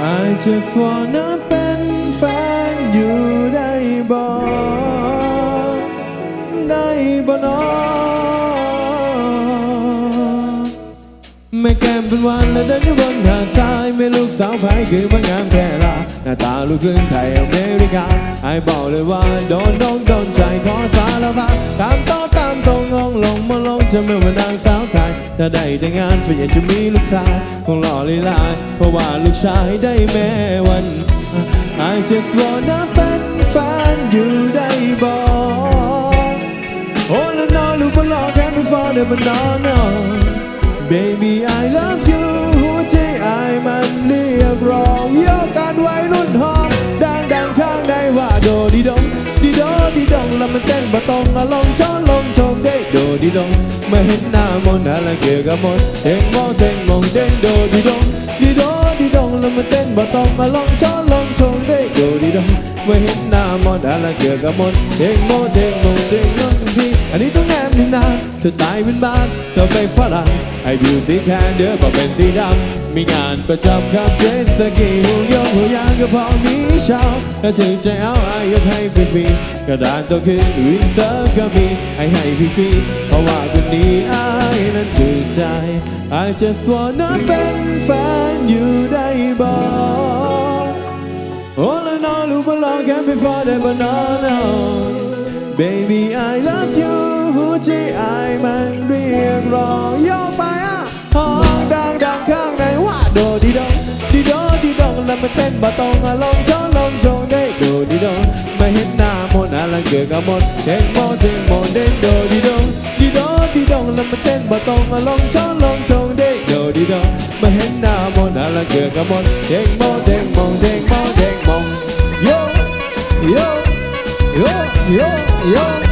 I just wanna เป็นแฟนอยู่ได้บ่ได้บ่นอไม่แก้มเป็นวันและเดินอยู่บนหาดทรายไม่ลูกสาวไผคือมันงามแค่ละหน้าตาลูกครึ่งไทยอเมริกาไอ้บอกเลยว่าโดนโดนโดนใจขอสารพัดตามต่อตามตรงงงลงมาลงจะไม่ว่านางสาวไทย ถ้าได้แต่งานฝันอยากจะมีลูกชายคงหล่อลีลาเพราะว่าลูกชายได้แม่วัน I just wanna เป็นแฟนอยู่ได้บ่โอ้แล้วนอนลูกบนหลอกแค่ไม่ฟอได้บนนอนนอน Baby I love you หัวใจไอายมันเรียกร้อง มันเต้นบ่ตรงอะลงช้อนลงชงได้โดดีดงไม่เห็นหน้ามนอะไรเกี่ยวกับมนเด้งโมเด้งมงเด้งโดดีดงดีโดดีดงแล้วมันเต้นบ่ตรงอะลงช้อนลงชงได้โดดีดงไม่เห็นหน้ามนอะไรเกี่ยวกับมนเด้งโมเด้งมงเด้งน้องพี่อันนี้ต้องแอมนี่นาสไตล์เป็นบ้านเธอไปฝรั่งให้บิวตี้แคนเดอร์บอกเป็นสีดำ มีงานประจำครับเจนสกีหูยงหูยางก็พอมีเช้าถ้าถึงใจเอาอายกให้ฟรีกระดานต้องขึ้นวินเซิร์ฟก็มีให้ให้ฟรีเพราะว่าคนนี้อายนั้นจืดใจ I just wanna เป็นแฟนอยู่ได้บ่โอ้แล้วนอนลูกบอลองแค่ไม่ฟอได้บ่นอน Baby I love you หัวใจไอายมันเรียกร้อง mình tên bà tông à long cho long cho đây đồ đi đâu? Mày hết na môn à là người cả môn đến môn đến môn đến đồ đi đâu? Đi đó, đi đâu là mình tên bà tông à long cho long cho đây đồ đi đâu? Mày hết na môn à là người cả môn đến môn đến môn đến môn đến môn yo yo yo yo yo.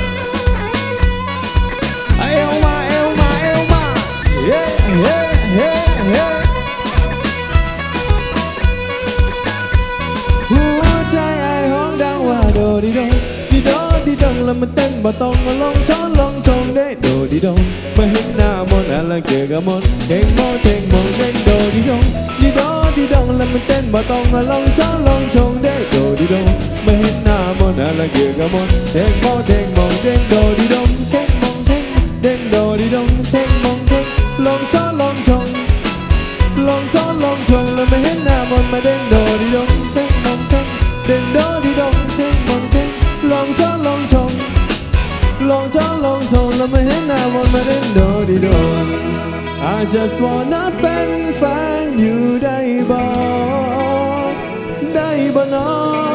แล้วมันเต้นบ่ตรงมาลงช้อนลองชงได้โดดีดงมาเห็นหน้ามนอะไรเกี่ยวกับมนต์เด้งโมเด้งโมเด้งโดดีดงดีโดดีดงแล้วมันเต้นบ่ตรงมาลงช้อนลองชงได้โดดีดงมาเห็นหน้ามนอะไรเกี่ยวกับมนต์เด้งโมเด้งโมเด้งโดดีดงเด้งโมเด้งเด้งโดดีดงเด้งโมเด้งลองช้อนลองชงลองช้อนลองชงแล้วไม่เห็นหน้ามนมาเด้งโด ลองท้องลองชงแล้วไม่เห็นหน้าวันมาเล่นโดดีโดง I just wanna เป็นแฟนอยู่ได้บ่ได้บ่นอ